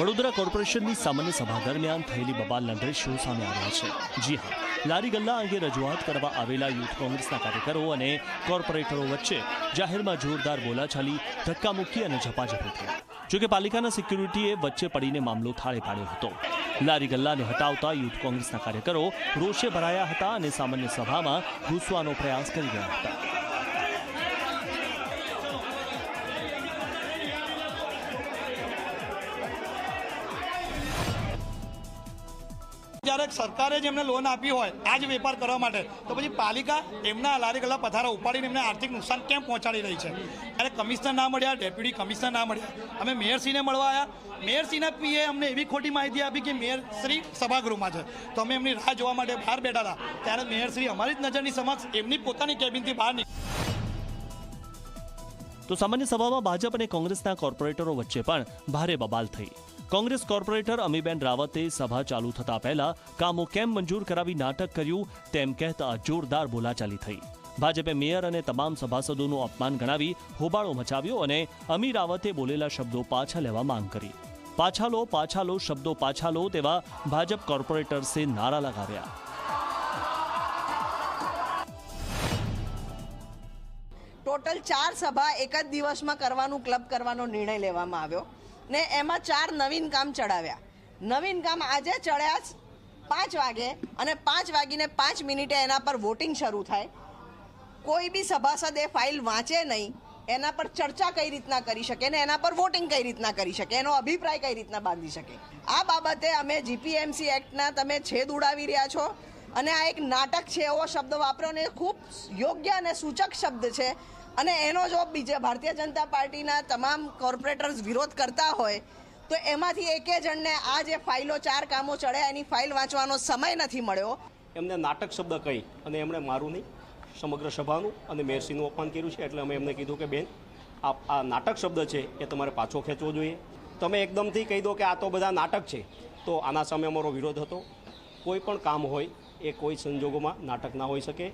વડોદરા કોર્પોરેશનની સામાન્ય સભા દરમિયાન થયેલી બબાલના દ્રશ્યો સામે આવ્યા છે. જી હા, લારી ગલ્લા અંગે રજૂઆત કરવા આવેલા યુથ કોંગ્રેસના કાર્યકરો અને કોર્પોરેટરો વચ્ચે જાહેરમાં જોરદાર બોલાચાલી, ધક્કામુક્કી અને ઝપાઝપી થઈ. જોકે પાલિકાના સિક્યુરિટીએ વચ્ચે પડીને મામલો થાળે પાડ્યો હતો. લારી ગલ્લાને હટાવતા યુથ કોંગ્રેસના કાર્યકરો રોષે ભરાયા હતા અને સામાન્ય સભામાં ઘૂસવાનો પ્રયાસ કરી રહ્યા હતા. જ્યારે સરકારે જ એમને લોન આપી હોય આ જ વેપાર કરવા માટે, તો પછી પાલિકા એમના લારી ગલા પથારા ઉપાડીને એમને આર્થિક નુકસાન કેમ પહોંચાડી રહી છે? ત્યારે કમિશનર ના મળ્યા, ડેપ્યુટી કમિશનર ના મળ્યા, અમે મેયરશ્રીને મળવા આવ્યા મેયરશ્રીના પીએ અમને એવી ખોટી માહિતી આપી કે મેયરશ્રી સભાગૃહમાં છે. તો અમે એમની રાહ જોવા માટે બહાર બેઠા હતા. ત્યારે મેયરશ્રી અમારી જ નજરની સમક્ષ એમની પોતાની કેબિનથી બહાર નીકળી. તો સામાન્ય સભામાં ભાજપ અને કોંગ્રેસના કોર્પોરેટરો વચ્ચે પણ ભારે બબાલ થઈ. કોંગ્રેસ કોર્પોરેટર અમીબેન રાવતે સભા ચાલુ થતા પહેલા કામો કેમ મંજૂર કરાવી નાટક કર્યું, તેમ કહેતા જોરદાર બોલાચાલી થઈ. ભાજપે મેયર અને તમામ સભાસદોનું અપમાન ગણાવી હોબાળો મચાવ્યો અને અમી રાવતે બોલેલા શબ્દો પાછા લેવા માંગ કરી. પાછા લો પાછા લો શબ્દો પાછા લો તેવા ભાજપ કોર્પોરેટર્સે નારા લગાવ્યા. ટોટલ ચાર સભા એક જ દિવસમાં કરવાનું, ક્લબ કરવાનો નિર્ણય લેવામાં આવ્યો. ને એમાં ચાર નવીન કામ ચડાવ્યા. નવીન કામ આજે ચડ્યા પાંચ વાગે અને પાંચ વાગીને પાંચ મિનિટે એના પર વોટિંગ શરૂ થાય. કોઈ બી સભાસદ એ ફાઇલ વાંચે નહીં, એના પર ચર્ચા કઈ રીતના કરી શકે ને એના પર વોટિંગ કઈ રીતના કરી શકે, એનો અભિપ્રાય કઈ રીતના બાંધી શકે. આ બાબતે અમે જીપીએમસી એક્ટના તમે છેદ ઉડાવી રહ્યા છો અને આ એક નાટક છે એવો શબ્દ વાપર્યો ને ખૂબ યોગ્ય અને સૂચક શબ્દ છે. અને એનો જો બીજે ભારતીય જનતા પાર્ટીના તમામ કોર્પોરેટર્સ વિરોધ કરતા હોય, તો એમાંથી એકે જણને આ જે ફાઇલો, ચાર કામો ચડ્યા, એની ફાઇલ વાંચવાનો સમય નથી મળ્યો. એમને નાટક શબ્દ કહી અને એમણે મારું નહીં, સમગ્ર સભાનું અને મેરસીનું અપમાન કર્યું છે. એટલે અમે એમને કીધું કે, બેન આ નાટક શબ્દ છે, એ તમારે પાછો ખેંચવો જોઈએ. તમે એકદમથી કહી દો કે આ તો બધા નાટક છે. તો આના સામે અમારો વિરોધ હતો. કોઈ પણ કામ હોય, એ કોઈ સંજોગોમાં નાટક ના હોઈ શકે.